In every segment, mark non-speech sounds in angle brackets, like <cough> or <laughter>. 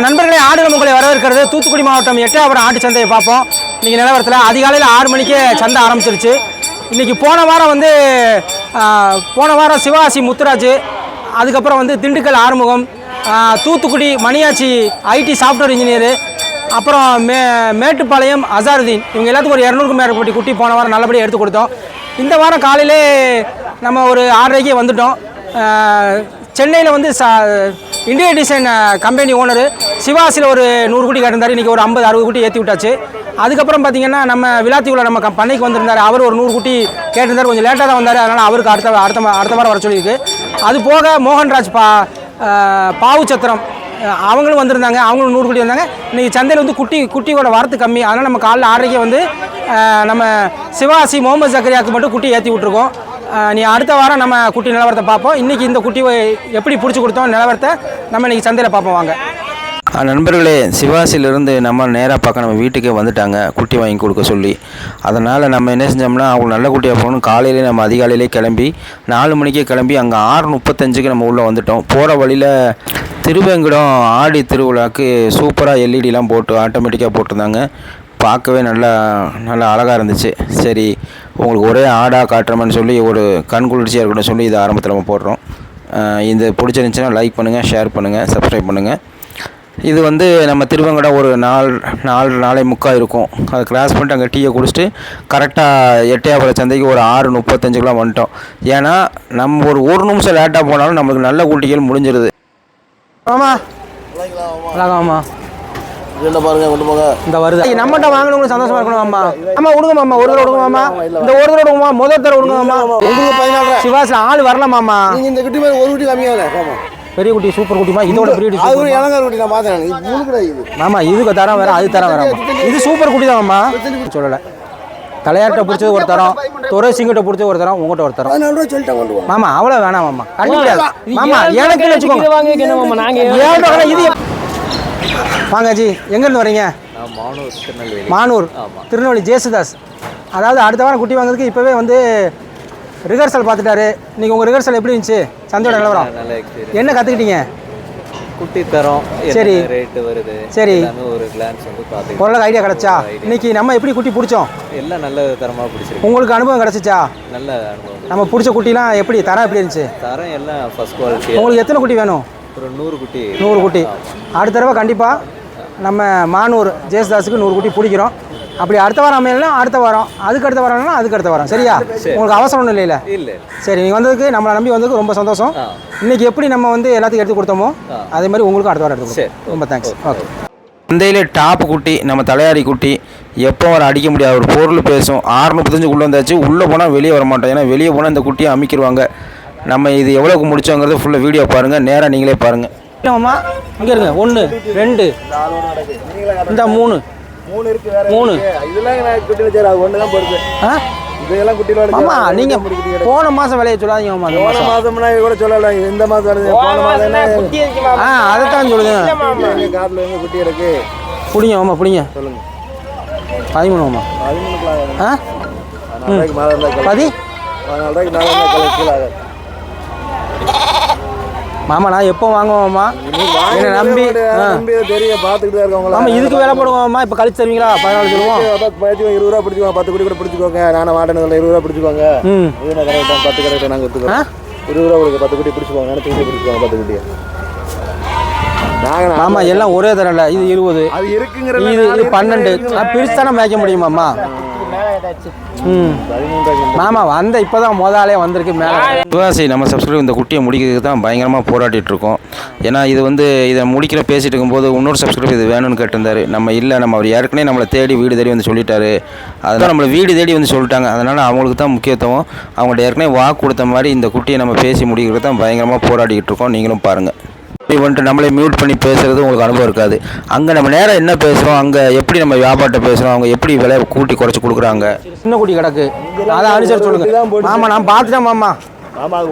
நண்பர்களே ஆடுகள் உங்களை வரவேற்கிறது. தூத்துக்குடி மாவட்டம் எட்டயபுரம் ஆட்டு சந்தையை பார்ப்போம். இன்றைக்கி நிலவரத்தில் அதிகாலையில் ஆறு மணிக்கே சந்தை ஆரம்பிச்சிருச்சு. இன்றைக்கி போன வாரம் வந்து போன வாரம் சிவகாசி முத்துராஜ் அதுக்கப்புறம் வந்து Dindigul Arumugam Thoothukudi Maniyachi IT software engineer அப்புறம் மே மேட்டுப்பாளையம் அசாருதீன். இவங்க எல்லாத்துக்கும் ஒரு இரநூறுக்கும் மேற்பட்டி குட்டி போன வாரம் நல்லபடியாக எடுத்து கொடுத்தோம். இந்த வாரம் காலையிலே நம்ம ஒரு ஆறரைக்கே வந்துட்டோம். சென்னையில் வந்து சா இந்தியா டிசைன் கம்பெனி ஓனர் சிவாசியில் ஒரு நூறு குட்டி கட்டிருந்தார். இன்றைக்கி ஒரு ஐம்பது அறுபது குட்டி ஏற்றி விட்டாச்சு. அதுக்கப்புறம் பார்த்தீங்கன்னா நம்ம விளாத்திக்குள்ள நம்ம பண்ணைக்கு வந்திருந்தார். அவர் ஒரு நூறு குட்டி கேட்டிருந்தார். கொஞ்சம் லேட்டாக தான் வந்தார். அதனால் அவருக்கு அடுத்த அடுத்த அடுத்த வாரம் வர சொல்லியிருக்கு. அது போக மோகன்ராஜ் பா பாவு சத்திரம் அவங்களும் வந்திருந்தாங்க. அவங்களும் நூறு குட்டி வந்தாங்க. இன்றைக்கி சந்தையில் வந்து குட்டி குட்டியோட வரத்து கம்மி. அதனால் நம்ம காலைல ஆறரைக்கே வந்து நம்ம சிவாசி முகமது ஜக்கரியாவுக்கு மட்டும் குட்டி ஏற்றி விட்ருக்கோம் நீ அடுத்த வாரம் நம்ம குட்டி நிலவரத்தை பார்ப்போம். இன்றைக்கி இந்த குட்டி எப்படி பிடிச்சி கொடுத்தோம் நிலவரத்தை நம்ம இன்றைக்கி சந்தையில் பார்ப்போம் வாங்க. நண்பர்களே சிவாசிலிருந்து நம்ம நேராக பார்க்க நம்ம வீட்டுக்கே வந்துட்டாங்க. குட்டி வாங்கி கொடுக்க சொல்லி. அதனால் நம்ம என்ன செஞ்சோம்னா அவங்க நல்ல குட்டியாக போகணும். காலையிலே நம்ம அதிகாலையிலே கிளம்பி நாலு மணிக்கே கிளம்பி அங்கே ஆறு முப்பத்தஞ்சுக்கு நம்ம உள்ளே வந்துட்டோம். போகிற வழியில் திருவேங்கடம் ஆடி திருவிழாக்கு சூப்பராக எல்இடிலாம் போட்டு ஆட்டோமேட்டிக்காக போட்டிருந்தாங்க. பார்க்கவே நல்லா நல்லா அழகாக இருந்துச்சு. சரி உங்களுக்கு ஒரே ஆடாக காட்டுறோம்னு சொல்லி ஒரு கண் குளிர்ச்சியாக இருக்கட்டும் சொல்லி இது ஆரம்பத்தில் நம்ம போடுறோம். இது பிடிச்சிருந்துச்சுன்னா லைக் பண்ணுங்கள் ஷேர் பண்ணுங்கள் சப்ஸ்கிரைப் பண்ணுங்கள் இது வந்து நம்ம திருவங்கடம் ஒரு நாலு நாலு நாளை முக்கால் இருக்கும். அதை கிராஸ் பண்ணிட்டு அங்கே டீயை குடிச்சிட்டு கரெக்டாக எட்டையாபுரம் சந்தைக்கு ஒரு ஆறு முப்பத்தஞ்சுக்கெலாம் வந்துட்டோம். ஏன்னா நம்ம ஒரு ஒரு நிமிஷம் லேட்டாக போனாலும் நம்மளுக்கு நல்ல குட்டிகள் முடிஞ்சிருது. ஆமா. ஆமா. என்ன பாருங்க கொண்டு போங்க. இந்த வருது. நம்மகிட்ட வாங்கினவங்களுக்கு சந்தோஷமா இருக்கணும் அம்மா. அம்மா விடுங்க மாமா ஒரு தடவை விடுங்க மாமா இந்த ஒரு தடவை விடுங்க மாமா முதல் தடவை விடுங்க மாமா உங்களுக்கு பதினாலு ஆள் வரலாமாம்மா நீங்க இந்த குட்டி மாதிரி ஒரு குட்டி கம்மியாக ஆமா. பெரிய குட்டி சூப்பர் குட்டிமா இதோட பெரிய அது ஒரு இளங்கார குட்டி நான் பார்த்தேன். இது மூணு கிடையாது இது. மாமா இதுக்கு தரம் வேற அது தரம் வேற இது சூப்பர் குட்டி தான் மாமா சொல்லலை. தலையார்கிட்ட பிடிச்சது ஒரு தரம். துறை சிங்கிட்ட பிடிச்சது ஒரு தரம். உங்ககிட்ட ஒரு தரம். மாமா அவ்வளோ வேணாம் மாமா. கண்டிப்பா மாமா எனக்கு வச்சுக்கோங்க. இது எப்- வாங்க ஜி எங்கேருந்து வரீங்க? மானூர் திருநெல்வேலி. ஜேசுதாஸ். அதாவது அடுத்த வாரம் குட்டி வாங்குறதுக்கு இப்போவே வந்து ரிஹர்சல் பார்த்துட்டாரு. இன்னைக்கு உங்கள் ரிஹர்சல் எப்படி இருந்துச்சு? சந்தையோட நிலவரம் என்ன கற்றுக்கிட்டீங்க குட்டி தரம் சரி. ரேட்டு வருது சரி. ஒரு கிளான்ஸ் வந்து பார்த்துக்கலாம் ஓரளவுக்கு ஐடியா கிடச்சா? இன்னைக்கு நம்ம எப்படி குட்டி பிடிச்சோம்? எல்லாம் நல்ல தரமாக பிடிச்சிருக்கு. உங்களுக்கு அனுபவம் கிடச்சிச்சா? நல்ல அனுபவம். நம்ம பிடிச்ச குட்டிலாம் எப்படி தரம் எப்படி இருந்துச்சு? தரம் எல்லாம் ஃபர்ஸ்ட் குவாலிட்டி உங்களுக்கு எத்தனை குட்டி வேணும்? ஒரு நூறு குட்டி. நூறு குட்டி. அடுத்த தடவை கண்டிப்பாக நம்ம மானூர் ஜேசுதாஸுக்கு நூறு குட்டி பிடிக்கிறோம். அப்படி அடுத்த வாரம் அமையலைன்னா அடுத்த வாரம். அதுக்கு அடுத்த வாரம்னா அதுக்கு அடுத்த வாரம். சரியா? உங்களுக்கு அவசரம் ஒன்றும் இல்லைல்ல இல்லை சரி நீங்கள் வந்ததுக்கு நம்மளை நம்பி வந்ததுக்கு ரொம்ப சந்தோஷம். ஆ. இன்னைக்கு எப்படி நம்ம வந்து எல்லாத்துக்கும் எடுத்து கொடுத்தோமோ. அதே மாதிரி உங்களுக்கும் அடுத்த வாரம் எடுத்து ரொம்ப தேங்க்ஸ் ஓகே. சந்தையில் டாப் குட்டி நம்ம தலையாரி குட்டி எப்போ வர அடிக்க முடியாது. ஒரு பொருள் பேசும். ஆறு முப்பத்தஞ்சு உள்ளே வந்தாச்சு. உள்ளே போனால் வெளியே வர மாட்டோம். ஏன்னா வெளியே போனால் இந்த குட்டியை அமைக்கிடுவாங்க. நம்ம இது எவ்வளோக்கு முடிச்சோங்கிறது ஃபுல்லாக வீடியோ பாருங்கள் நேராக நீங்களே பாருங்கள் இல்லைம்மா இங்கே இருங்க ஒன்று ரெண்டு. இந்த மூணு. மூணு இருக்கு வேற மூணு. இதெல்லாம் நான் குட்டி வச்சாரு அது ஒன்று தான் பொறுத்து ஆ? இதெல்லாம் குட்டியில் மாமா நீங்கள் போன மாதம் விலையை சொல்லாதீங்க மாமா இந்த போன இது கூட சொல்லல இந்த மாதம் வருது போன மாதம் என்ன ஆ சொல்லுங்க. காட்டுல எங்க குட்டி இருக்கு. பிடிங்க மாமா பிடிங்க. சொல்லுங்க. பதிமூணு மாமா. பதிமூணுக்குலாம் ஆ? ரூபாய்க்கு மேலே இருந்தால் பதி? பதினாலு ரூபாய்க்கு மேலே இருந்தால் கலர் கீழே மாமா நான் எப்போ வாங்குவோம்மா என்னை நம்பி தெரியும் பார்த்துக்கிட்டு இருக்கவங்களா? மாமா இதுக்கு வேலை போடுவோம்மா இப்போ கழிச்சு தருவீங்களா? பதினாலு சொல்லுவோம். இருபது ரூபா பிடிச்சிக்கோங்க பத்து குட்டி கூட பிடிச்சிக்கோங்க. நானும் மாட்டேன் இருபது ரூபா பிடிச்சிக்கோங்க. ம். இது நான் கரெக்டாக பத்து கரெக்டாக நாங்கள் எடுத்துக்கிறோம் இருபது ரூபா கொடுங்க பத்து குட்டி பிடிச்சிக்கோங்க நினச்சி பிடிச்சிக்கோங்க பத்து குட்டியை நாங்கள் மாமா எல்லாம் ஒரே தரல இது இருபது. இது பன்னெண்டு. நான் பிரிச்சு தானே மேய்க்க முடியுமாம்மா ம். மாமா வந்த இப்போ தான் முதலே வந்திருக்கு மேலே. சிவாசி நம்ம சப்ஸ்கிரைப் இந்த குட்டியை முடிக்கிறதுக்கு தான் பயங்கரமாக போராடிட்டு இருக்கோம். ஏன்னா இது வந்து இதை முடிக்கிற பேசிட்டு இருக்கும்போது இன்னொரு சப்ஸ்கிரைப் இது வேணும்னு கேட்டிருந்தாரு. நம்ம இல்லை நம்ம அவர் ஏற்கனவே நம்மளை தேடி வீடு தேடி வந்து சொல்லிட்டாரு. அதனால் நம்மளை வீடு தேடி வந்து சொல்லிட்டாங்க. அதனால் அவங்களுக்கு தான் முக்கியத்துவம். அவங்கள்ட்ட ஏற்கனவே வாக்கு கொடுத்த மாதிரி இந்த குட்டியை நம்ம பேசி முடிக்கிறது தான் பயங்கரமாக போராடிக்கிட்டு இருக்கோம். நீங்களும் பாருங்கள் வந்துட்டு நம்மளே மியூட் பண்ணி பேசுறது உங்களுக்கு அனுபவம் இருக்காது. அங்கே நம்ம நேரம் என்ன பேசுகிறோம் அங்கே எப்படி நம்ம வியாபாரத்தை பேசுகிறோம் அவங்க எப்படி விலை கூட்டி குறைச்சி கொடுக்குறாங்க? சின்ன குட்டி கிடக்கு. அதை அனுசரிச்சு சொல்லுங்க. மாமா நான் பார்த்துட்டேன் மாமா. ஆமாம்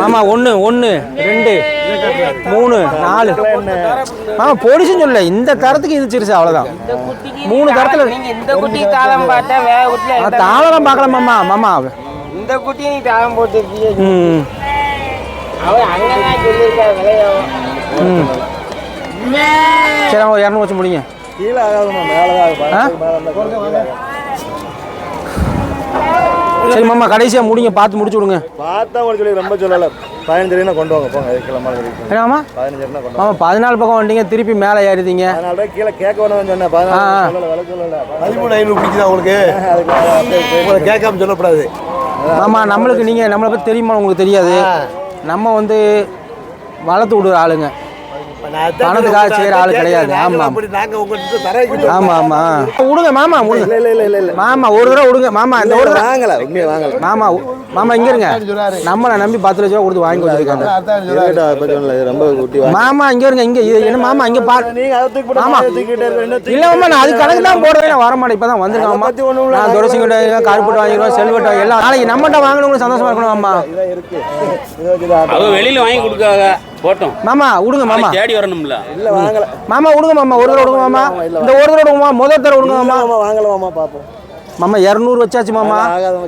மாமா ஒன்று ஒன்று ரெண்டு மூணு நாலு. மாமா பொடிச்சுன்னு சொல்ல இந்த தரத்துக்கு இது சிறுசு அவ்வளோதான் மூணு தரத்துல நீங்க இந்த குட்டி தாளம் பார்த்தா தாளம் பார்க்கலாம் மாமா. மாமா இந்த குட்டி நீ தாளம் போட்டுருக்கீங்க சரி அவங்க இரநூறு வச்சு முடிங்க. கீழே ஆகாதுமா மேலே சரி மாமா கடைசியாக முடிங்க பார்த்து முடிச்சு விடுங்க. பார்த்தா உங்களுக்கு சொல்லி ரொம்ப சொல்லலை. பதினஞ்சு ரூபா கொண்டு வாங்க போங்க. கிளம்பா ஏன்னா மாமா? பதினஞ்சு ரூபா கொண்டு மாமா பதினாலு பக்கம் வந்துட்டீங்க திருப்பி மேலே ஏறிட்டீங்க. அதனால தான் கீழே கேட்க வேணும்னு சொன்னேன். பதிமூணு ஐநூறு பிடிக்குதா உங்களுக்கு? உங்களை கேட்காம சொல்லக்கூடாது. மாமா நம்மளுக்கு நீங்கள் நம்மளை பற்றி தெரியுமா? உங்களுக்கு தெரியாது. நம்ம வந்து வளர்த்து விடுற ஆளுங்க. பணத்துக்காக செய்கிற ஆள் கிடையாது. தர ஆமாம் ஆமாம் விடுங்க மாமா விடுங்க இல்லை இல்லை இல்லை இல்லை இல்லை. மாமா ஒரு தடவை விடுங்க மாமா இந்த ஒரு தடவை வாங்கல உண்மையை வாங்கல. மாமா மாமா இங்க இருங்க. நம்மளை நம்பி பத்து லட்ச ரூபா கொடுத்து வாங்கி வச்சிருக்காங்க. குட்டி வாங்க. மாமா இங்க இருங்க இங்க என்ன மாமா இங்க பா நீங்க அதை தூக்கி போட்டு ஆமா. அதை தூக்கிட்டே இருக்க, என்ன தூக்கி- இல்ல மாமா நான் அது கணக்கு தான் போடுவேன் நான் வர மாட்டேன் இப்பதான் வந்திருக்கேன். நான் துளசிங்கிட்ட கருப்பட்டு வாங்கிடுவேன் செல்வட்டை எல்லாம் நாளைக்கு நம்மகிட்ட வாங்கணும்னு சந்தோஷமா இருக்கணும் மாமா. வெளியில வாங்கி கொடுக்காத. போட்டோம். மாமா விடுங்க மாமா. தேடி வரணும்ல. இல்ல வாங்கல. மாமா விடுங்க மாமா ஒரு தடவை விடுங்க மாமா. இந்த ஒரு தடவை விடுங்க மாமா. முதல் தடவை விடுங்க மாமா. மாமா வாங்கல மாமா பாப்போம். மாமா இரநூறு வச்சாச்சு மாமா.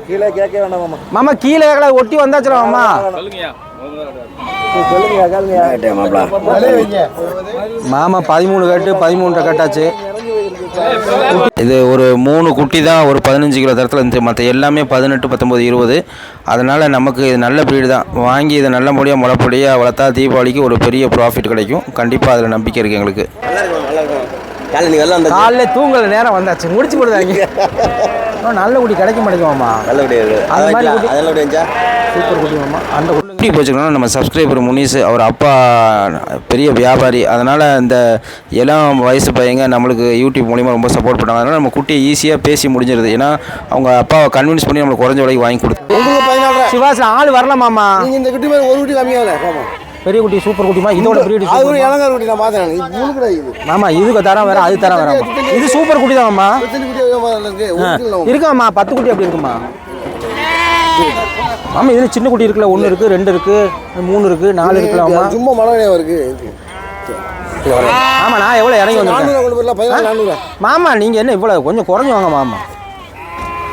கீழே கேட்க வேண்டாம் மாமா. மாமா கீழே கேட்கல ஒட்டி வந்தாச்சுல மாமா. சொல்லுங்கய்யா. மாமா பதிமூணு கட்டு பதிமூன்றரை கட்டாச்சு. இது ஒரு மூணு குட்டி தான் ஒரு பதினஞ்சு கிலோ தரத்தில் இருந்துச்சு மற்ற எல்லாமே பதினெட்டு பத்தொம்பது இருபது. அதனால் நமக்கு இது நல்ல ப்ரீடு தான். வாங்கி இதை நல்லபடியாக முளைப்படியாக வளர்த்தா தீபாவளிக்கு ஒரு பெரிய ப்ராஃபிட் கிடைக்கும். கண்டிப்பாக அதில் நம்பிக்கை இருக்குது எங்களுக்கு. காலைல தூங்கல நேரம் வந்தாச்சு. முடிச்சு இன்னும் நல்ல குட்டி கிடைக்க மாட்டேங்குது மாமா. அந்த மாதிரி குட்டி. சூப்பர் மாமா. அந்த எப்படி போச்சுக்கணும் நம்ம சப்ஸ்கிரைபர் முனிஸ் அவர் அப்பா பெரிய வியாபாரி. அதனால் இந்த இளம் வயசு பையங்க நம்மளுக்கு யூடியூப் மூலிமா ரொம்ப சப்போர்ட் பண்ணாங்க அதனால் நம்ம குட்டியை ஈஸியாக பேசி முடிஞ்சிருது. ஏன்னா அவங்க அப்பாவை கன்வின்ஸ் பண்ணி நம்மளுக்கு குறைஞ்ச விலைக்கு வாங்கி கொடுத்து சிவாசில் ஆள் வரல மாமா. நீங்க இந்த குட்டி ஒரு குட்டி கம்மியாகல ஆமா பெரிய குட்டி சூப்பர் குட்டிமா இதோட பிரீடு அது இளங்கார குட்டி நான் பார்த்தேன் இது மூணு கிடையாது இது. மாமா இதுக்கு தரம் வேற அது தரம் வேற இது சூப்பர் குட்டி தான் மாமா. எத்தனை குட்டி இருக்கு ஒரு குட்டி இல்லை இருக்காம்மா பத்து குட்டி அப்படி இருக்குமா ஆமா இதுல சின்ன குட்டி இருக்குல்ல. ஒன்று இருக்கு ரெண்டு இருக்கு மூணு இருக்கு நாலு இருக்குல்ல மாமா சும்மா மழை கிடையாது இருக்கு. இருக்கு. ஆமா நான் எவ்வளவு இறங்கி நானூறு மாமா நீங்க என்ன இவ்வளவு கொஞ்சம் குறைஞ்சு வாங்க மாமா.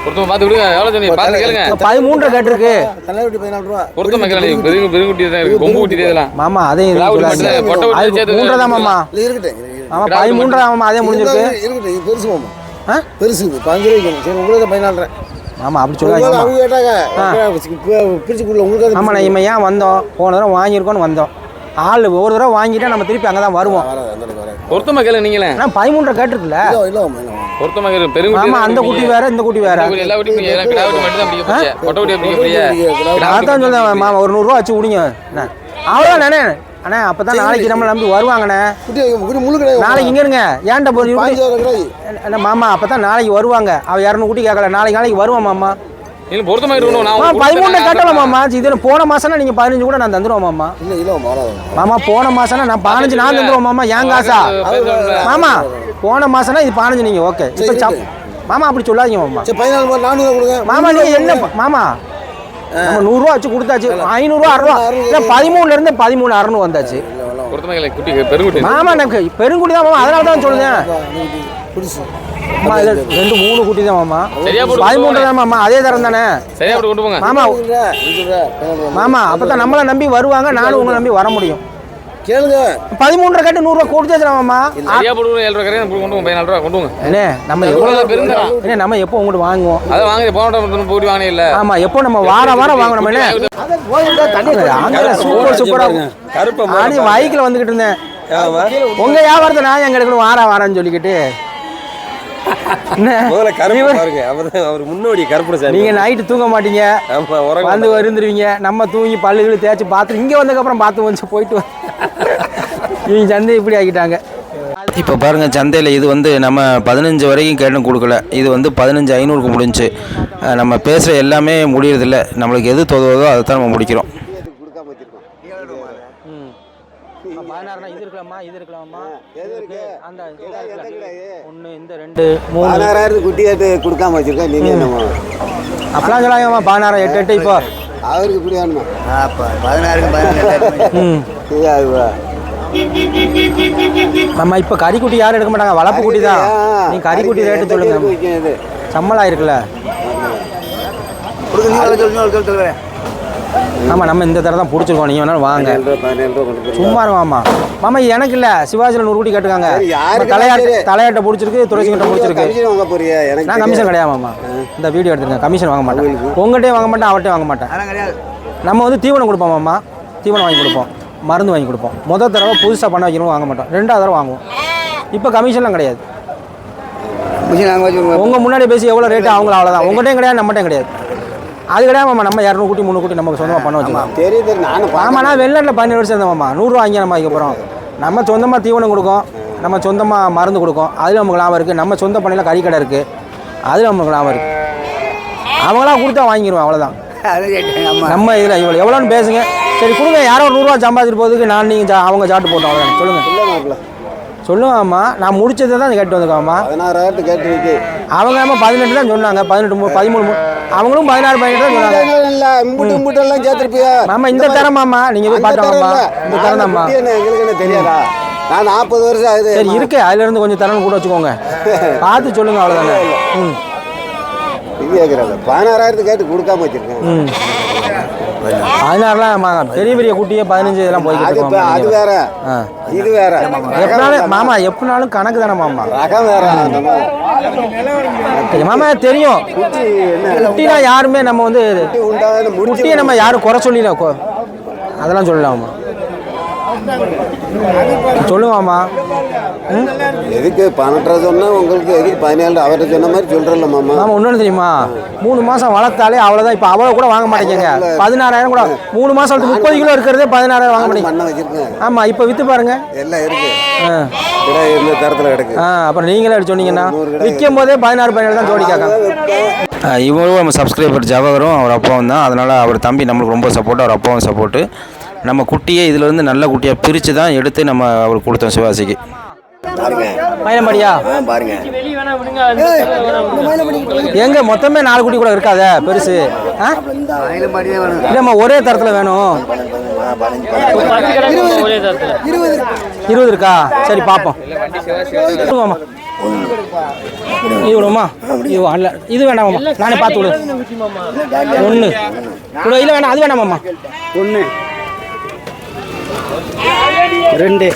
ஒருத்தவங்க பார்த்து விடுங்க எவ்வளோ சொன்னீங்க? பார்த்து கேளுங்க. இப்ப பதிமூன்றரை கேட்டிருக்கு. பதினாலு ரூபா. ஒருத்தவங்க கேளுங்க பெரிய பெரிய குட்டி தான் இருக்கு. கொம்பு குட்டி தான் இதெல்லாம். மாமா அது மூன்றரை தான் மாமா. இருக்கட்டும் பதிமூன்றரை அதே முடிஞ்சிருக்கு. இருக்கட்டும் பெருசு மாமா? பெருசு இது பதினஞ்சு ரூபாய்க்கு சரி உங்களுக்கு பதினாலு மாமா அப்படி சொல்லாதீங்க அவங்க கேட்டாங்க பிரிச்சு கொடுல உங்களுக்கு அது ஆமா நான் இவன் ஏன் வந்தோம்? போன தடவை வாங்கியிருக்கோன்னு வந்தோம். ஆள் ஒரு தடவை வாங்கிட்டா நம்ம திருப்பி அங்கே தான் வருவோம் ஒருத்தவங்க கேளுங்க நீங்களே. ஆனால் பதிமூன்றரை கேட்டிருக்குல்ல? இல்லை இல்லை மாமா இல்லை. மாமா ஒருத்தவங்க கேளுங்க பெரிய குட்டி ஆமா தான் அந்த குட்டி வேற இந்த குட்டி வேற. எல்லா குட்டியும் அதான் சொல்றேன் மாமா ஒரு நூறுரூவா வச்சு விடுங்க. அவ்வளோதான் அண்ணே. அண்ணே அப்போ தான் நாளைக்கு நம்ம நம்பி வருவாங்கண்ணே. நாளைக்கு இங்கே இருங்க. ஏன்ட்ட போய் மாமா அப்போ தான் நாளைக்கு வருவாங்க. அவ இரநூறு குட்டி கேட்கல. நாளைக்கு நாளைக்கு வருவான் மாமா. நீங்க பதிமூணு கட்டலாம் மாமா. இதில் போன மாசம்னா நீங்கள் பதினஞ்சு கூட நான் தந்துடுவோம் மாமா. மாமா போன மாசம்னா நான் பதினஞ்சு நான் தந்துடுவோம் மாமா. ஏன் காசா? மாமா போன மாசம்னா இது பதினஞ்சு நீங்கள் ஓகே. இப்போ மாமா அப்படி சொல்லாதீங்க மாமா. மாமா நீ என்ன? மாமா நம்ம நூறுரூவா வச்சு கொடுத்தாச்சு. ஐநூறுரூவா அறுநூறுவா. இல்லை பதிமூணுல இருந்து பதிமூணு அறுநூறு வந்தாச்சு. மாமா எனக்கு பெருங்குடி தான் மாமா. அதனால தான் சொல்லுதேன் ரெண்டு மூணு குட்டி தான் மாமா. பதிமூணு தான் மாமா. அதே தரம் தானே? சரியா அப்படி கொண்டு போங்க. மாமா. மாமா அப்போ தான் நம்மளை நம்பி வருவாங்க. நானும் உங்களை நம்பி வர முடியும். கேளுங்க. பதிமூன்றரை கட்டு நூறுரூவா கொடுத்தாச்சு மாமா. சரியா போட்டு ஏழு ரூபா கரையா கொண்டு பதினாலு ரூபா கொண்டு போங்க. என்ன நம்ம எவ்வளோ பெருந்தரம் என்ன நம்ம எப்போ உங்கள்கிட்ட வாங்குவோம்? அதை வாங்க போன டைம் போட்டு வாங்கினே இல்ல? ஆமா எப்போ நம்ம வார வாரம் வாங்கணும் என்ன சூப்பர் சூப்பரா ஆடி பைக்கில் வந்துகிட்டு இருந்தேன். உங்க வியாபாரத்தை நான் எங்க எடுக்கணும் வார வாரம்னு சொல்லிக்கிட்டு. என்ன? இவர்- அவர் முன்னோடி கருப்பண சாமி நீங்க நைட்டு தூங்க மாட்டீங்க. வந்து வருந்துருவீங்க. நம்ம தூங்கி பல்லுகளை தேய்ச்சி பார்த்து இங்க வந்ததுக்கப்புறம் பார்த்து வந்து போயிட்டு. இவங்க சந்தை இப்படி ஆக்கிட்டாங்க. இப்போ பாருங்கள் சந்தையில் இது வந்து நம்ம பதினஞ்சு வரைக்கும் கேட்டும் கொடுக்கல. இது வந்து பதினஞ்சு ஐநூறுக்கு முடிஞ்சு. நம்ம பேசுகிற எல்லாமே முடியறதில்ல. நம்மளுக்கு எது தோதுவதோ அதை தான் நம்ம முடிக்கிறோம். பதினாறுனா இது இருக்கலாமா இது இருக்கலாமா அந்த ஒன்று இந்த ரெண்டு மூணு. பதினாறாயிரத்து குட்டி கேட்டு கொடுக்காம வச்சிருக்கேன் நீங்க என்னமோ. அப்பெல்லாம் சொல்லாங்கம்மா பதினாறு எட்டு எட்டு இப்போ. அவருக்கு இப்படி வேணுமா? பதினாறுக்கு பதினாறு நம்ம இப்போ கறிக்குட்டி யாரும் எடுக்க மாட்டாங்க வளர்ப்பு குட்டி தான். நீ கறிக்குட்டி ரேட்டு சொல்லுங்க. சம்மளம் இருக்குல்ல ஆமாம் நம்ம இந்த தடவை தான் பிடிச்சிருக்கோம். நீங்கள் வேணாலும் வாங்க. சும்மா இருங்க மாமா. எனக்கு இல்லை. சிவாஜியில் நூறு கோடி கேட்டுக்காங்க தலையாட்ட. தலையாட்ட பிடிச்சிருக்கு துறைசிங்கிட்ட பிடிச்சிருக்கு. கமிஷன் வாங்க போறியா? எனக்கு நான் கமிஷன் கிடையாது மாமா. இந்த வீடியோ எடுத்துருங்க. கமிஷன் வாங்க மாட்டேன். உங்கள்கிட்டயும் வாங்க மாட்டேன் அவர்கிட்டயும் வாங்க மாட்டேன். கிடையாது. நம்ம வந்து தீவனம் கொடுப்போம் மாமா. தீவனம் வாங்கி கொடுப்போம். மருந்து வாங்கி கொடுப்போம். முதல் தடவை புதுசாக பண்ண வைக்கணும் வாங்க மாட்டோம். ரெண்டாவது தடவை வாங்குவோம். இப்போ கமிஷன்லாம் கிடையாது. உங்கள் முன்னாடி பேசி எவ்வளோ ரேட்டு அவங்கள அவ்வளோதான் உங்கள்கிட்டயும் கிடையாது நம்மகிட்டயும் கிடையாது. அது கிடையாது மாமா நம்ம இரநூறு குட்டி முந்நூறு குட்டி நமக்கு சொந்தமாக பண்ண வச்சுக்கலாம் தெரியும் தெரியும் நானும் ஆமாம் நான் வெளிநாட்டில் பதினேழு வருஷம் இருந்தேன் மாமா நூறுரூவா வாங்கி நம்ம வைக்க போகிறோம் நம்ம சொந்தமாக தீவனம் கொடுக்கோம். நம்ம சொந்தமாக மருந்து கொடுக்கோம். அதில் நமக்கு லாபம் இருக்குது நம்ம சொந்த பண்ணையில் கறி கடை இருக்குது அதில் நமக்கு லாபம் இருக்குது அவங்களா கொடுத்தா வாங்கிடுவோம் அவ்வளோதான் நம்ம இதில் இவ்வளோ எவ்வளோன்னு பேசுங்க. சரி கொடுங்க. யாரோ நூறுரூவா சம்பாதிச்சிட்டு போகிறதுக்கு நான் நீங்கள் அவங்க சாட்டு போட்டோம். அவ்வளோதான் சொல்லுங்கள் சொல்லுவாம்மா நான் முடிச்சதை தான் கேட்டு வந்துருக்காம்மா. பதினாறாயிரத்து கேட்டு இருக்கு அவங்க அம்மா பதினெட்டு தான் சொன்னாங்க. பதினெட்டு பதிமூணு அவங்களும் பதினாறு பதினெட்டு தான் சொன்னாங்க. இல்லை இம்புட்டு இம்புட்டு எல்லாம் சேர்த்துருப்பியா மாமா இந்த தரமாம்மா. நீங்கள் போய் பார்த்தோம்மா இந்த தரம் தான்மா. எங்களுக்கு என்ன தெரியாதா? நான் நாற்பது வருஷம் ஆகுது. சரி இருக்கு. அதுல இருந்து கொஞ்சம் தரம் கூட வச்சுக்கோங்க. பார்த்து சொல்லுங்க <laughs> ம். பதினாறாயிரத்து கேட்டு கொடுக்காம வச்சிருக்கேன். ம். பதினாறுலாம் ஆமா, பெரிய பெரிய குட்டியே பதினஞ்சு இதெல்லாம் போய்கிட்டு அது வேற. இது வேற. எப்பனாலும் மாமா எப்பனாலும் கணக்கு தானே மாமா? ரகம் வேற. மாமா தெரியும். குட்டினா யாருமே நம்ம வந்து குட்டியை நம்ம யாரும் குறை சொல்லல கொ- அதெல்லாம் சொல்லலாமா? சொல்லுவாமா எதுக்கு பன்னெண்டரை சொன்னா உங்களுக்கு எதுக்கு? பதினேழு அவர்கிட்ட சொன்ன மாதிரி சொல்றல மாமா. மாமா இன்னொன்று தெரியுமா? மூணு மாதம் வளர்த்தாலே அவ்வளோதான் இப்போ அவ்வளோ கூட வாங்க மாட்டேங்க பதினாறாயிரம் கூட. மூணு மாதம் வளர்த்து முப்பது கிலோ இருக்கிறதே பதினாறாயிரம் வாங்க மாட்டேங்க. வச்சிருக்கேன். ஆமாம் இப்போ விற்று பாருங்க. எல்லாம் இருக்கு. ஆ. கூட இந்த தரத்துல கிடக்கு. ஆ அப்புறம் நீங்களே எடுத்து சொன்னீங்கன்னா விற்கும் போதே பதினாறு பதினேழு தான் ஜோடி கேட்காங்க இவரும் நம்ம சப்ஸ்கிரைபர் ஜவஹரும் அவர் அப்பாவும் தான். அதனால் அவர் தம்பி நம்மளுக்கு ரொம்ப சப்போர்ட் அவர் அப்பாவும் சப்போர்ட்டு நம்ம குட்டியை இதிலேருந்து நல்ல குட்டியாக பிரித்து தான் எடுத்து நம்ம அவருக்கு கொடுத்தோம் சிவாசிக்கு மயிலம்படியா? பாருங்க. எங்க? மொத்தமே நாலு குட்டி கூட இருக்காதே பெருசு. இல்லைம்மா ஒரே தரத்தில் வேணும். இருபது இருக்கா. சரி பார்ப்போம் விடுமா இது அல்ல இது வேணாமாம்மா. நானே பார்த்து விடு ஒன்று கூட இல்லை வேணாம். அது வேணாமாம்மா. ஒன்று ரெண்டு.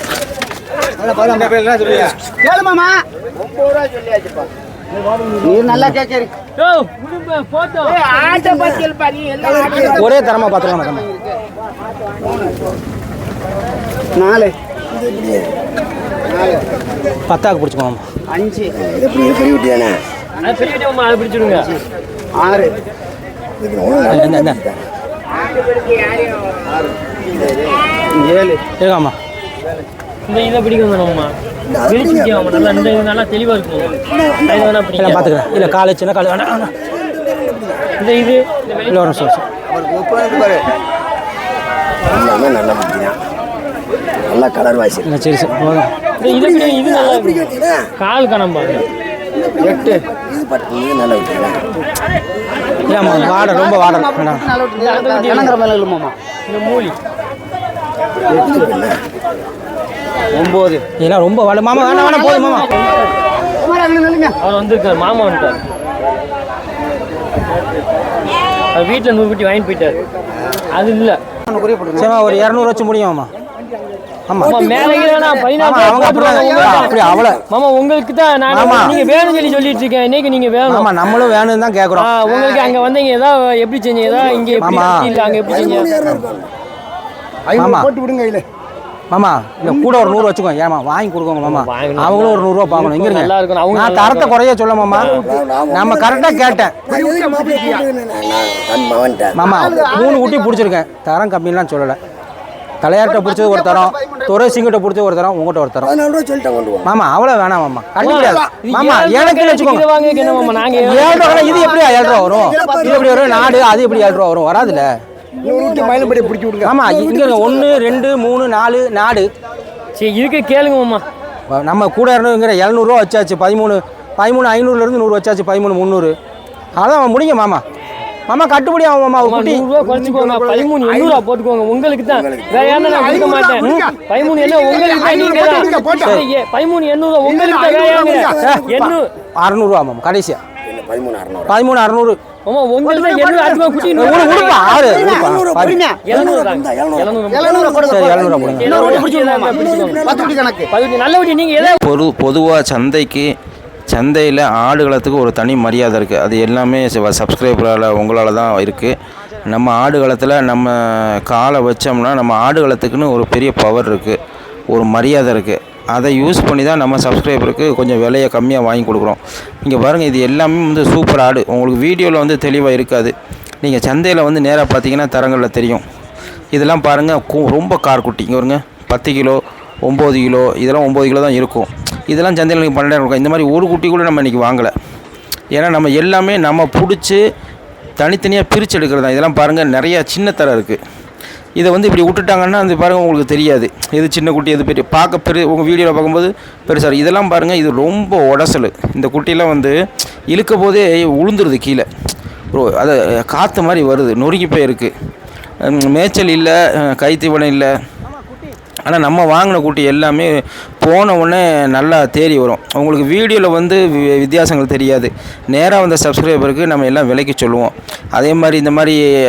ஆட்டை ஒரே தரமாக பார்த்துருவாங்க நாலு. பத்தாக்கு பிடிச்சிக்கோமா அஞ்சு. பெரிய குட்டியானே? ஆறு. என்ன என்ன? ஏழு. இருக்காம்மா இந்த இதை பிடிக்கும் விற்காம நல்லா இந்த இது நல்லா தெளிவாக இருக்கும். வேணா பிடிக்கும் பார்த்துக்கிறேன் இல்லை காலு சின்ன காலு. வேணாம் வேணாம். இந்த இது இல்லை எல்லாமே நல்ல நல்ல கலர் வாசி இல்லை சரி சரி போதும். இந்த இது நல்லா கால் கணம் பாருங்க. எட்டு. இது நல்ல இல்லைம்மா ரொம்ப வாடை வேணாம் கணங்கிற மேலே இல்லைமாம்மா இந்த மூலி. ஒம்பது. இதெல்லாம் ரொம்ப வாடை மாமா வேணாம் வேணாம் போதும் மாமா. அவர் வந்திருக்கார் மாமா வந்துட்டார். அவர் வீட்டில் நூறு குட்டி வாங்கிட்டு போயிட்டார். அது இல்லை. சரிம்மா ஒரு இரநூறு வச்சு முடியுமாம்மா உங்களுக்கு தான் நான். நீங்க வேணும்னு சொல்லி சொல்லிட்டு இருக்கேன். இன்னைக்கு நீங்க வேணும். நம்மளும் வேணும்னு தான் ஆ, கேட்குறோம் உங்களுக்கு அங்க வந்தீங்க எப்படி செஞ்சீங்க? இங்க எப்படி. இல்ல அங்க எப்படி செஞ்சீங்க? மாமா. போட்டு விடுங்க இல்லை மாமா இல்லை கூட ஒரு நூறு வச்சுக்கோ ஏமா வாங்கி கொடுக்கோங்க மாமா. அவங்களும் ஒரு நூறுரூவா பார்க்கணும். இங்க இருங்க. நான் தரத்தை குறைய சொல்ல மாமா. நம்ம கரெக்டாக கேட்டேன். மாமா மூணு குட்டி பிடிச்சிருக்கேன். தரம் கம்மிலாம் சொல்லலை. தலையாட்ட பிடிச்சது ஒரு தரம் துறை சிங்கிட்ட பிடிச்சது ஒரு தரம் உங்கள்கிட்ட ஒரு தரம். மாமா அவ்வளோ வேணாம் மாமா. கண்டிப்பாக மாமா எனக்கு வச்சுக்கோங்க இதை வாங்க என்ன மாமா நாங்க ஏழு ரூபா இது எப்படி ஏழு ரூபா வரும்? இது எப்படி வரும்? நாடு அது எப்படி ஏழு ரூபா வரும்? வராதுல்ல. நூறு குட்டி மயிலும்படி பிடிச்சி விடுங்க. ஆமா இங்க ஒன்று ரெண்டு மூணு நாலு நாடு. சரி இதுக்கு கேளுங்க மாமா. நம்ம கூட இருந்தவங்கிற எழுநூறுவா வச்சாச்சு பதிமூணு பதிமூணு ஐநூறுலேருந்து நூறு வச்சாச்சு பதிமூணு முந்நூறு. அதான் முடிங்க மாமா. மாமா கட்டுப்படி ஆகும் மாமா குட்டி. குறைச்சிக்கோங்க பதிமூணு எண்ணூறுவா போட்டுக்கோங்க உங்களுக்கு தான். வேற யாரும் நான் கொடுக்க மாட்டேன். பதிமூணு என்ன உங்களுக்கு தான் நீங்க பதிமூணு எண்ணூறு உங்களுக்கு தான் வேற எண்ணூறு அறநூறுவா மாமா கடைசியா. பதிமூணு அறநூறு. பதிமூணு அறநூறு. பொதுவாக சந்தைக்கு சந்தையில் ஆடுகளத்துக்கு ஒரு தனி மரியாதை இருக்குது அது எல்லாமே சப்ஸ்கிரைபரால் உங்களால் தான் இருக்குது நம்ம ஆடுகளத்தில் நம்ம காலை வச்சோம்னா நம்ம ஆடுகளத்துக்குன்னு ஒரு பெரிய பவர் இருக்குது ஒரு மரியாதை இருக்குது அதை யூஸ் பண்ணி தான் நம்ம சப்ஸ்கிரைபருக்கு கொஞ்சம் விலையை கம்மியாக வாங்கி கொடுக்குறோம். இங்கே பாருங்கள் இது எல்லாமே வந்து சூப்பர் ஆடு. உங்களுக்கு வீடியோவில் வந்து தெளிவாக இருக்காது. நீங்கள் சந்தையில் வந்து நேராக பார்த்தீங்கன்னா தரங்களில் தெரியும். இதெல்லாம் பாருங்கள் ரொம்ப கார் குட்டி இங்கே வருங்க பத்து கிலோ ஒம்பது கிலோ இதெல்லாம் ஒம்பது கிலோ தான் இருக்கும். இதெல்லாம் சந்தையில் நீங்கள் பன்னெண்டாயிரம் இருக்கும் இந்த மாதிரி ஒரு குட்டி கூட நம்ம இன்றைக்கி வாங்கலை. ஏன்னா நம்ம எல்லாமே நம்ம பிடிச்சி தனித்தனியாக பிரித்து எடுக்கிறது தான். இதெல்லாம் பாருங்கள் நிறையா சின்ன தரம் இருக்குது இதை வந்து இப்படி விட்டுட்டாங்கன்னா அது பாருங்கள் உங்களுக்கு தெரியாது. எது சின்ன குட்டி எது பெரிய பார்க்க பெரிய உங்கள் வீடியோவில் பார்க்கும்போது பெருசாக இதெல்லாம் பாருங்கள் இது ரொம்ப உடசல். இந்த குட்டிலாம் வந்து இழுக்க போதே உளுந்துருது கீழே. ப்ரோ அது காற்று மாதிரி வருது நொறுங்கி போயிருக்கு. மேய்ச்சல் இல்லை கைத்தீவனம் இல்லை. ஆனால் நம்ம வாங்கின குட்டி எல்லாமே போன உடனே நல்லா தேறி வரும். உங்களுக்கு வீடியோவில் வந்து வி- வித்தியாசங்கள் தெரியாது. நேராக வந்த சப்ஸ்கிரைபருக்கு நம்ம எல்லாம் விலைக்கு சொல்லுவோம். அதே மாதிரி இந்த மாதிரி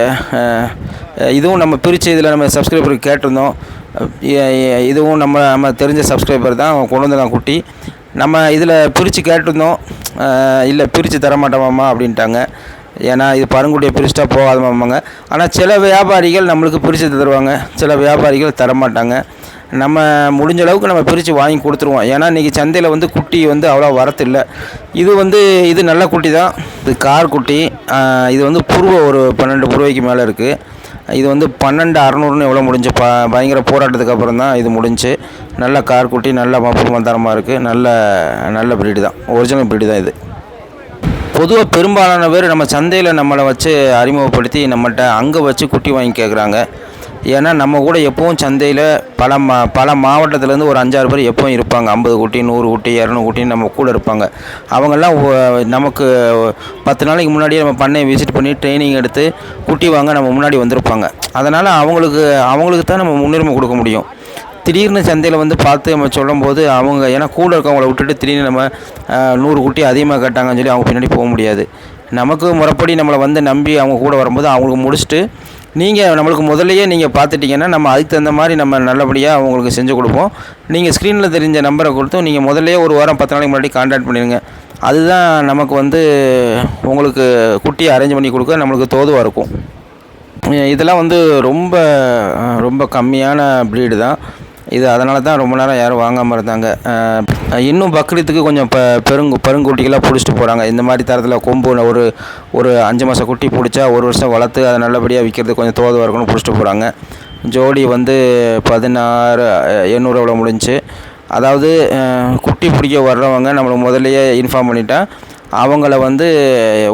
இதுவும் நம்ம பிரித்து இதில் நம்ம சப்ஸ்கிரைபருக்கு கேட்டிருந்தோம். இதுவும் நம்ம நம்ம தெரிஞ்ச சப்ஸ்கிரைபர் தான் கொண்டு வந்தான் குட்டி. நம்ம இதில் பிரித்து கேட்டிருந்தோம். இல்லை பிரித்து தரமாட்டோமாம்மா அப்படின்ட்டாங்க. ஏன்னா இது பரங்குடியை பிரிச்சுட்டா போகாதமாம்பாங்க ஆனால் சில வியாபாரிகள் நம்மளுக்கு பிரித்து தருவாங்க. சில வியாபாரிகள் தரமாட்டாங்க. நம்ம முடிஞ்ச அளவுக்கு நம்ம பிரித்து வாங்கி கொடுத்துருவோம். ஏன்னா இன்றைக்கி சந்தையில் வந்து குட்டி வந்து அவ்வளோ வரத்தில்லை. இது வந்து இது நல்ல குட்டி தான். இது கார் குட்டி. இது வந்து புருவ ஒரு பன்னெண்டு புருவைக்கு மேலே இருக்குது இது வந்து பன்னெண்டு அறநூறுன்னு எவ்வளோ முடிஞ்சு? ப பயங்கர போராட்டத்துக்கு அப்புறம் தான் இது முடிஞ்சு. நல்ல கார் குட்டி நல்ல மப்பு மந்தாரமாக இருக்குது நல்ல நல்ல பிரீடு தான். ஒரிஜினல் பிரீடு தான் இது. பொதுவாக பெரும்பாலான பேர் நம்ம சந்தையில் நம்மளை வச்சு அறிமுகப்படுத்தி நம்மகிட்ட அங்கே வச்சு குட்டி வாங்கி கேட்குறாங்க ஏன்னா நம்ம கூட எப்பவும் சந்தையில் பல மா பல மாவட்டத்துலேருந்து ஒரு அஞ்சாறு பேர் எப்பவும் இருப்பாங்க. ஐம்பது குட்டி நூறு குட்டி இரநூறு குட்டி நம்ம கூட இருப்பாங்க. அவங்கெல்லாம் நமக்கு பத்து நாளைக்கு முன்னாடியே நம்ம பண்ணையை விசிட் பண்ணி ட்ரைனிங் எடுத்து குட்டி வாங்க நம்ம முன்னாடி வந்திருப்பாங்க. அதனால் அவங்களுக்கு அவங்களுக்கு தான் நம்ம முன்னுரிமை கொடுக்க முடியும். திடீர்னு சந்தையில் வந்து பார்த்து நம்ம சொல்லும்போது அவங்க ஏன்னா கூட இருக்கவங்கள விட்டுட்டு திடீர்னு நம்ம நூறு குட்டி அதிகமாக கேட்டாங்கன்னு சொல்லி அவங்க பின்னாடி போக முடியாது. நமக்கு முறைப்படி நம்மளை வந்து நம்பி அவங்க கூட வரும்போது அவங்களுக்கு முடிச்சுட்டு நீங்கள் நம்மளுக்கு முதல்லையே நீங்கள் பார்த்துட்டிங்கன்னா நம்ம அதுக்கு தகுந்த மாதிரி நம்ம நல்லபடியாக அவங்களுக்கு செஞ்சு கொடுப்போம். நீங்கள் ஸ்க்ரீனில் தெரிஞ்ச நம்பரை கொடுத்தும் நீங்கள் முதல்லையே ஒரு வாரம் பத்து நாளைக்கு முன்னாடி கான்டாக்ட் பண்ணிடுங்க அதுதான் நமக்கு வந்து உங்களுக்கு குட்டியை அரேஞ்ச் பண்ணி கொடுக்க நம்மளுக்கு தோதுவாக இருக்கும். இதெல்லாம் வந்து ரொம்ப ரொம்ப கம்மியான ப்ரீடு தான். இது அதனால தான் ரொம்ப நேரம் யாரும் வாங்காமல் இருந்தாங்க. இன்னும் பக்ரீத்துக்கு கொஞ்சம் ப பெருங்கு பெருங்குட்டிகளாக பிடிச்சிட்டு போகிறாங்க இந்த மாதிரி தரத்தில் கொம்பு ஒரு ஒரு அஞ்சு மாதம் குட்டி பிடிச்சா ஒரு வருஷம் வளர்த்து அதை நல்லபடியாக விற்கிறது கொஞ்சம் தோதுவாக இருக்கணும் பிடிச்சிட்டு போகிறாங்க ஜோடி வந்து பதினாறு எண்ணூறு எவ்வளோ முடிஞ்சு. அதாவது குட்டி பிடிக்க வர்றவங்க நம்மளை முதல்லையே இன்ஃபார்ம் பண்ணிட்டா அவங்கள வந்து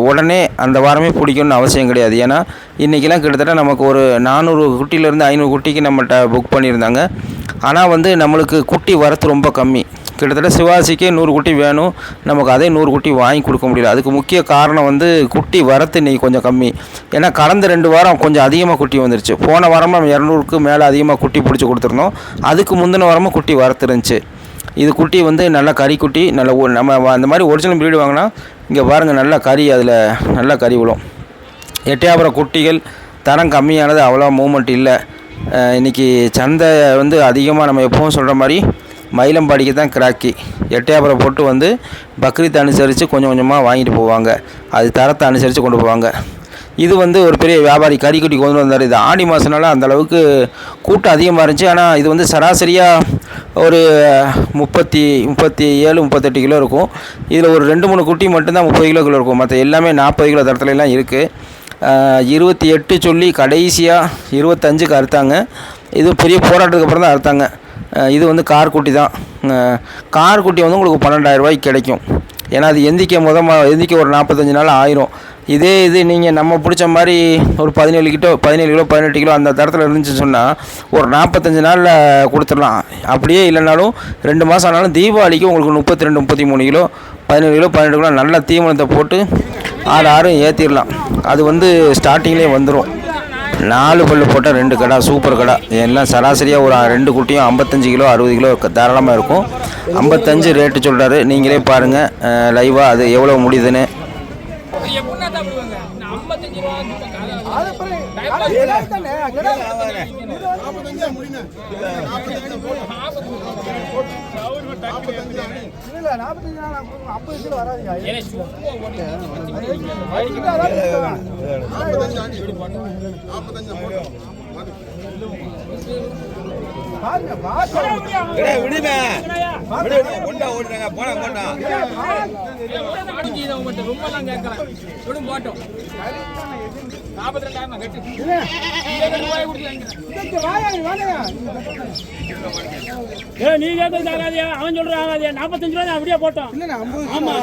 உடனே அந்த வாரமே பிடிக்கணும்னு அவசியம் கிடையாது. ஏன்னா இன்றைக்கெல்லாம் கிட்டத்தட்ட நமக்கு ஒரு நானூறு குட்டியிலேருந்து ஐநூறு குட்டிக்கு நம்மகிட்ட புக் பண்ணியிருந்தாங்க. ஆனால் வந்து நம்மளுக்கு குட்டி வரத்து ரொம்ப கம்மி. கிட்டத்தட்ட சிவாசிக்கே நூறு குட்டி வேணும். நமக்கு அதே நூறு குட்டி வாங்கி கொடுக்க முடியல. அதுக்கு முக்கிய காரணம் வந்து குட்டி வரத்து இன்னைக்கு கொஞ்சம் கம்மி. ஏன்னா கடந்த ரெண்டு வாரம் கொஞ்சம் அதிகமாக குட்டி வந்துருச்சு. போன வாரமாக இரநூறுக்கு மேலே அதிகமாக குட்டி பிடிச்சி கொடுத்துருந்தோம். அதுக்கு முந்தின வாரமும் குட்டி வரத்து இருந்துச்சு. இது குட்டி வந்து நல்லா கறி குட்டி நல்ல நம்ம அந்த மாதிரி ஒரிஜினல் பிரீடு வாங்கினா இங்கே பாருங்கள் நல்லா கறி அதில் நல்லா கறி விழும். எட்டையாபுரம் குட்டிகள் தரம் கம்மியானது அவ்வளோ மூமெண்ட் இல்லை. இன்றைக்கி இன்னைக்கு சந்தை வந்து அதிகமாக நம்ம எப்பவும் சொல்கிற மாதிரி மயிலம்பாடிக்கு தான் கிராக்கி எட்டையாபுரம் போட்டு வந்து பக்ரீத் அனுசரித்து கொஞ்சம் கொஞ்சமாக வாங்கிட்டு போவாங்க. அது தரத்தை அனுசரித்து கொண்டு போவாங்க. இது வந்து ஒரு பெரிய வியாபாரி கறிக்குட்டி கொண்டு வந்தார். இது ஆடி மாதனால அந்த அளவுக்கு கூட்டம் அதிகமாக இருந்துச்சு. ஆனால் இது வந்து சராசரியாக ஒரு முப்பத்தி முப்பத்தி ஏழு முப்பத்தெட்டு கிலோ இருக்கும். இதில் ஒரு ரெண்டு மூணு குட்டி மட்டும்தான் முப்பது கிலோக்குள்ள இருக்கும். மற்ற எல்லாமே நாற்பது கிலோ தரத்துல எல்லாம் இருக்குது இருபத்தி எட்டு சொல்லி கடைசியாக இருபத்தஞ்சுக்கு அறுத்தாங்க. இது பெரிய போராட்டத்துக்கு அப்புறம் தான் அறுத்தாங்க. இது வந்து கார் குட்டி தான். அஹ் கார் குட்டி வந்து உங்களுக்கு பன்னெண்டாயிரம் ரூபாய்க்கு கிடைக்கும். ஏன்னா அது எந்திக்க மொதல் எந்திக்க ஒரு நாற்பத்தஞ்சு நாள் ஆயிரும். இதே இது நீங்கள் நம்ம பிடிச்ச மாதிரி ஒரு பதினேழு கிலோ பதினேழு கிலோ பதினெட்டு கிலோ அந்த தரத்தில் இருந்துச்சுன்னு சொன்னால் ஒரு நாற்பத்தஞ்சு நாளில் கொடுத்துடலாம். அப்படியே இல்லைனாலும் ரெண்டு மாதம் ஆனாலும் தீபாவளிக்கு உங்களுக்கு முப்பத்தி ரெண்டு முப்பத்தி மூணு கிலோ பதினேழு கிலோ பதினெட்டு கிலோ நல்ல தீவனத்தை போட்டு ஆறு ஆறும் ஏற்றிடலாம் அது வந்து ஸ்டார்டிங்லேயே வந்துடும் நாலு பல்லு போட்டால் ரெண்டு கடா சூப்பர் கடா. எல்லாம் சராசரியாக ஒரு ரெண்டு குட்டியும் ஐம்பத்தஞ்சு கிலோ அறுபது கிலோ தாராளமாக இருக்கும். ஐம்பத்தஞ்சு ரேட்டு சொல்கிறாரு நீங்களே பாருங்கள் லைவாக அது எவ்வளோ முடியுதுன்னு. ஐம்பது கிலோ வராதுங்க விடுமே? கொண்டா ஓடுறாங்க. போனா ரொம்ப கேட்கலாம் விடும்? போட்டோம் ஏ நீ கேட்கறது ஆகாதியா அவன் சொல்றான் ஆகாதியா நாற்பத்தஞ்சு ரூபா அப்படியே போட்டோம் ஆமா?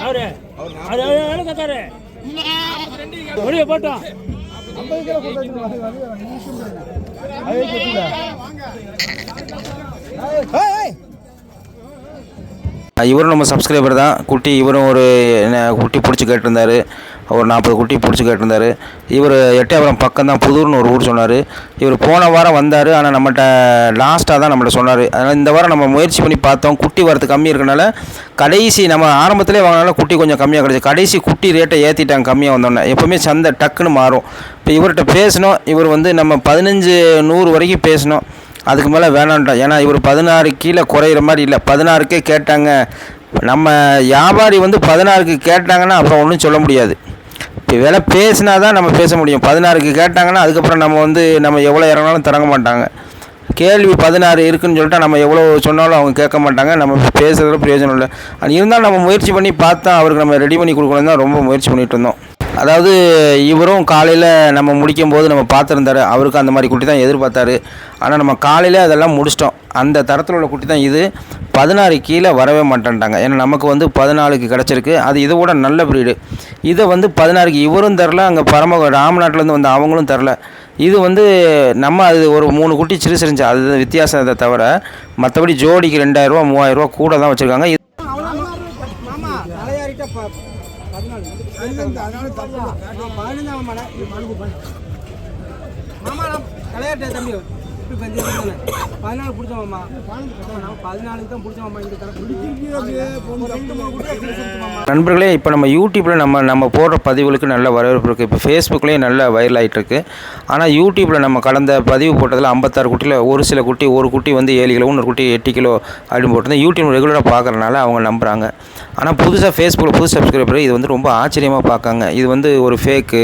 அவரு அவரு வேலை அப்படியே போட்டோம் இவரும் நம்ம சப்ஸ்கிரைபர் தான். குட்டி இவரும் ஒரு குட்டி பிடிச்சி கேட்டிருந்தாரு. ஒரு நாற்பது குட்டி பிடிச்சி கேட்டிருந்தார். இவர் எட்டயபுரம் பக்கம் தான் புதூர்னு ஒரு ஊர் சொன்னார். இவர் போன வாரம் வந்தார் ஆனால் நம்மகிட்ட லாஸ்ட்டாக தான் நம்மள்ட்ட சொன்னார். அதனால் இந்த வாரம் நம்ம முயற்சி பண்ணி பார்த்தோம். குட்டி வரது கம்மி இருக்கனால கடைசி நம்ம ஆரம்பத்திலே வாங்கினால குட்டி கொஞ்சம் கம்மியாக கிடச்சி. கடைசி குட்டி ரேட்டை ஏற்றிட்டாங்க கம்மியாக வந்தோடனே. எப்போவுமே சந்தை டக்குன்னு மாறும். இப்போ இவர்கிட்ட பேசினோம் இவர் வந்து நம்ம பதினஞ்சு நூறு வரைக்கும் பேசினோம் அதுக்கு மேலே வேணான்ட்டோம் ஏன்னா இவர் பதினாறு கீழே குறையிற மாதிரி இல்லை. பதினாறுக்கே கேட்டாங்க. நம்ம வியாபாரி வந்து பதினாறுக்கு கேட்டாங்கன்னா அப்புறம் ஒன்றும் சொல்ல முடியாது. இப்போ விலை பேசினா தான் நம்ம பேச முடியும். பதினாறுக்கு கேட்டாங்கன்னா அதுக்கப்புறம் நம்ம வந்து நம்ம எவ்வளோ இறங்கினாலும் திறங்க மாட்டாங்க. கேள்வி பதினாறு இருக்குன்னு சொல்லிட்டு நம்ம எவ்வளோ சொன்னாலும் அவங்க கேட்க மாட்டாங்க. நம்ம பேசுகிறதுல பிரயோஜனம் இல்லை. அது இருந்தாலும் நம்ம முயற்சி பண்ணி பார்த்தா அவருக்கு நம்ம ரெடி பண்ணி கொடுக்கணும் தான் ரொம்ப முயற்சி பண்ணிகிட்டு இருந்தோம். அதாவது இவரும் காலையில் நம்ம முடிக்கும் போது நம்ம பார்த்துருந்தாரு. அவருக்கு அந்த மாதிரி குட்டி தான் எதிர்பார்த்தாரு. ஆனால் நம்ம காலையில் அதெல்லாம் முடிச்சிட்டோம். அந்த தரத்தில் உள்ள குட்டி தான் இது. பதினாறு கீழே வரவே மாட்டேன்ட்டாங்க. ஏன்னா நமக்கு வந்து பதினாலுக்கு கிடச்சிருக்கு. அது இதை விட நல்ல ப்ரீடு இதை வந்து பதினாறுக்கு இவரும் தரல அங்கே பரம ராமநாட்டிலேருந்து வந்து அவங்களும் தரல. இது வந்து நம்ம அது ஒரு மூணு குட்டி சிறு சிரிஞ்சு அது வித்தியாசத்தை தவிர மற்றபடி ஜோடிக்கு ரெண்டாயிரரூவா மூவாயிரரூவா கூட தான் வச்சுருக்காங்க. மாமா நான் தம்பி. இப்படி பஞ்சு பதினாலு பதினாலுக்கு தான் இந்த நண்பர்களே இப்போ நம்ம யூடியூப்பில் நம்ம நம்ம போடுற பதிவுகளுக்கு நல்ல வரவேற்பு இருக்குது இப்போ ஃபேஸ்புக்லேயும் நல்ல வைரல் ஆகிட்டு இருக்கு. ஆனால் யூடியூப்பில் நம்ம கடந்த பதிவு போட்டதில் ஐம்பத்தாறு குட்டியில் ஒரு சில குட்டி ஒரு குட்டி வந்து ஏழு கிலோ இன்னொரு குட்டி எட்டு கிலோ அப்படின்னு போட்டிருந்தேன். யூடியூப் ரெகுலராக பார்க்குறனால அவங்க நம்புகிறாங்க ஆனால் புதுசாக ஃபேஸ்புக்கில் புது சப்ஸ்கிரைபர் இது வந்து ரொம்ப ஆச்சரியமாக பார்க்காங்க. இது வந்து ஒரு ஃபேக்கு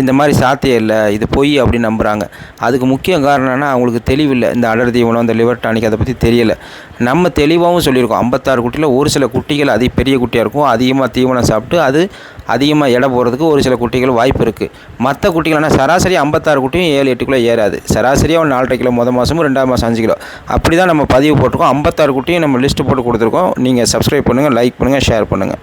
இந்த மாதிரி சாத்தியம் இல்லை இது பொய் அப்படின்னு நம்புகிறாங்க அதுக்கு முக்கிய காரணம்னா அவங்களுக்கு தெளிவில்லை இந்த அடர் தீவனம் இந்த லிவர் டானிக் அதை பற்றி தெரியலை. நம்ம தெளிவாகவும் சொல்லியிருக்கோம். ஐம்பத்தாறு குட்டியில் ஒரு சில குட்டிகள் அதிக பெரிய குட்டியாக இருக்கும். அதிகமாக தீவனம் சாப்பிட்டு அது அதிகமாக எடை போகிறதுக்கு ஒரு சில குட்டிகள் வாய்ப்பு இருக்குது மற்ற குட்டிகள் ஆனால் சராசரி ஐம்பத்தாறு குட்டியும் ஏழு எட்டு கிலோ ஏறாது. சராசரியாக ஒரு நாலரை கிலோ மொதல் மாதமும் ரெண்டாவது மாதம் அஞ்சு கிலோ. அப்படி தான் நம்ம பதிவு போட்டிருக்கோம். ஐம்பத்தாறு குட்டியும் நம்ம லிஸ்ட்டு போட்டு கொடுத்துருக்கோம். நீங்கள் சப்ஸ்கிரைப் பண்ணுங்கள் லைக் பண்ணுங்கள் ஷேர் பண்ணுங்கள்